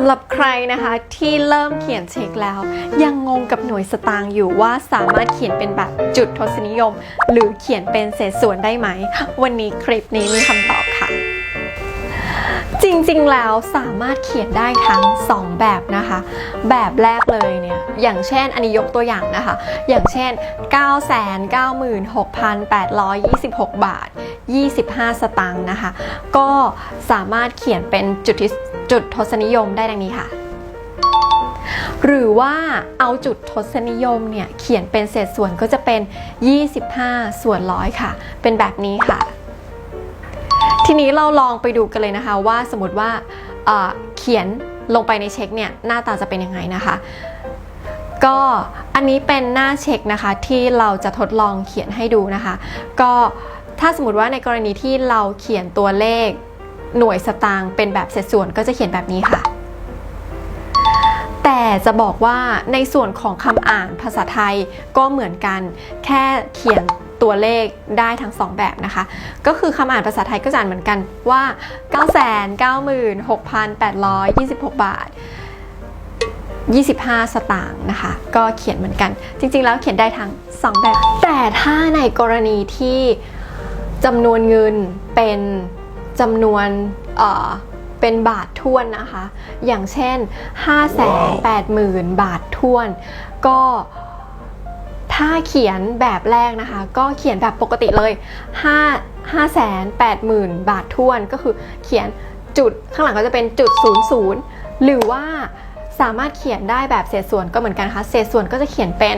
ำหรับใครนะคะที่เริ่มเขียนเช็คแล้ว ยังงงกับหน่วยสตางค์อยู่ว่าสามารถเขียนเป็นแบบจุดทศนิยม หรือเขียนเป็นเศษส่วนได้ไหม วันนี้คลิปนี้มีคำตอบค่ะ จริงๆ แล้วสามารถเขียนได้ทั้ง 2 แบบนะคะ แบบแรกเลยเนี่ยอย่างเช่นอันนี้ยกตัวอย่างนะคะ อย่างเช่น 996,826 บาท 25 สตางค์นะคะ ก็สามารถเขียนเป็นจุดที่จุดทศนิยมได้ดังนี้ค่ะหรือว่าเอาจุดทศนิยมเนี่ยเขียนเป็นเศษส่วนก็จะเป็น 25 ส่วนร้อยค่ะ เป็นแบบนี้ค่ะ ทีนี้เราลองไปดูกันเลยนะคะว่าสมมติว่าเขียนลงไปในเช็คเนี่ยหน้าตาจะเป็นยังไงนะคะ ก็อันนี้เป็นหน้าเช็คนะคะที่เราจะทดลองเขียนให้ดูนะคะ ก็ถ้าสมมติว่าในกรณีที่เราเขียนตัวเลขหน่วยสตางค์เป็นแบบเศษส่วนก็จะเขียนแบบนี้ค่ะ แต่จะบอกว่าในส่วนของคำอ่านภาษาไทยก็เหมือนกันแค่เขียน ตัวเลขได้ทั้งสองแบบนะคะ ก็คือคำอ่านภาษาไทยก็จะอ่านเหมือนกันว่า 996,826 บาท 25 สตางค์นะคะ ก็เขียนเหมือนกัน จริง ๆ แล้วเขียนได้ทั้ง 2 แบบ แต่ถ้าในกรณีที่จำนวนเงินเป็นจำนวนเออเป็นบาทท้วนนะคะ อย่างเช่น 580,000 บาทท้วน ก็ ถ้าเขียนแบบแรกนะคะ ก็เขียนแบบปกติเลย 5 580,000 บาททวนก็คือเขียนจุดข้างหลังก็จะเป็นจุด 00 หรือว่า สามารถเขียนได้แบบเศษส่วนก็เหมือนกันนะคะเศษส่วนก็จะเขียนเป็น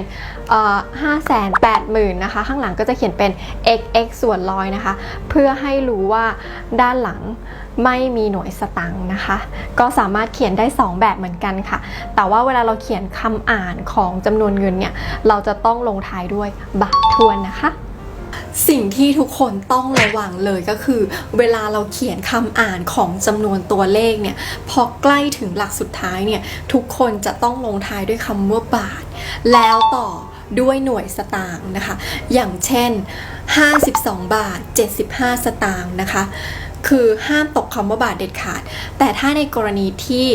ห้าแสนแปดหมื่นนะคะข้างหลังก็จะเขียนเป็น x x ส่วนร้อยนะคะ เพื่อให้รู้ว่าด้านหลังไม่มีหน่วยสตังค์นะคะ ก็สามารถเขียนได้ 2 แบบเหมือนกันค่ะ แต่ว่าเวลาเราเขียนคำอ่านของจำนวนเงินเนี่ย เราจะต้องลงท้ายด้วยบาททวนนะคะ สิ่งที่ทุกคนต้องระวังเลยก็คือ เวลาเราเขียนคำอ่านของจำนวนตัวเลขเนี่ยพอใกล้ถึงหลักสุดท้ายเนี่ยทุกคนจะต้องลงท้ายด้วยคำว่าบาท แล้วต่อด้วยหน่วยสตางค์นะคะ อย่างเช่น 52 บาท 75 สตางค์นะคะ คือห้ามตกคำว่าบาทเด็ดขาด แต่ถ้าในกรณีที่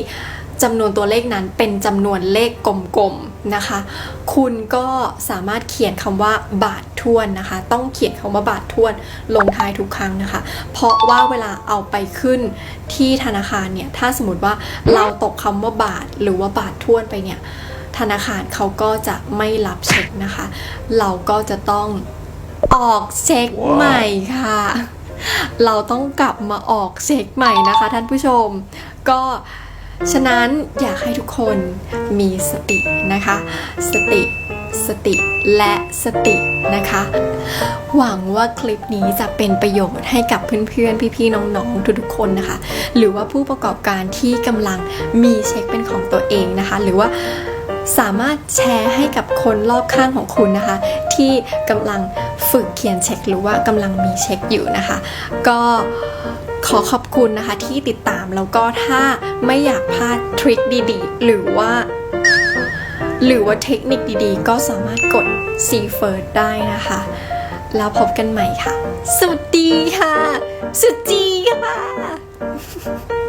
จำนวนตัวเลขนั้นเป็นจำนวนเลขกลมๆนะคะ คุณก็สามารถเขียนคำว่าบาททวนนะคะ ต้องเขียนคำว่าบาททวนลงท้ายทุกครั้งนะคะ เพราะว่าเวลาเอาไปขึ้นที่ธนาคารเนี่ย ถ้าสมมติว่าเราตกคำว่าบาทหรือว่าบาททวนไปเนี่ย ธนาคารเขาก็จะไม่รับเช็คนะคะ เราก็จะต้องออกเช็คใหม่ค่ะ เราต้องกลับมาออกเช็คใหม่นะคะท่านผู้ชม ก็ ฉะนั้นอยากให้ทุกคนมีสตินะคะ สติสติและสตินะคะ หวังว่าคลิปนี้จะเป็นประโยชน์ให้กับเพื่อนๆ พี่ๆ น้องๆ ทุกๆ คนนะคะ หรือว่าผู้ประกอบการที่กำลังมีเช็คเป็นของตัวเองนะคะ หรือว่าสามารถแชร์ให้กับคนรอบข้างของคุณนะคะ ที่กำลังฝึกเขียนเช็คหรือว่ากำลังมีเช็คอยู่นะคะ ก็ ขอขอบคุณนะคะที่ติดตามแล้วก็ถ้าไม่อยากพลาดทริคดีๆ หรือว่า หรือว่าเทคนิคดีๆ ก็สามารถกด C First ได้นะคะ แล้วพบกันใหม่ค่ะ สวัสดีค่ะสวัสดีค่ะ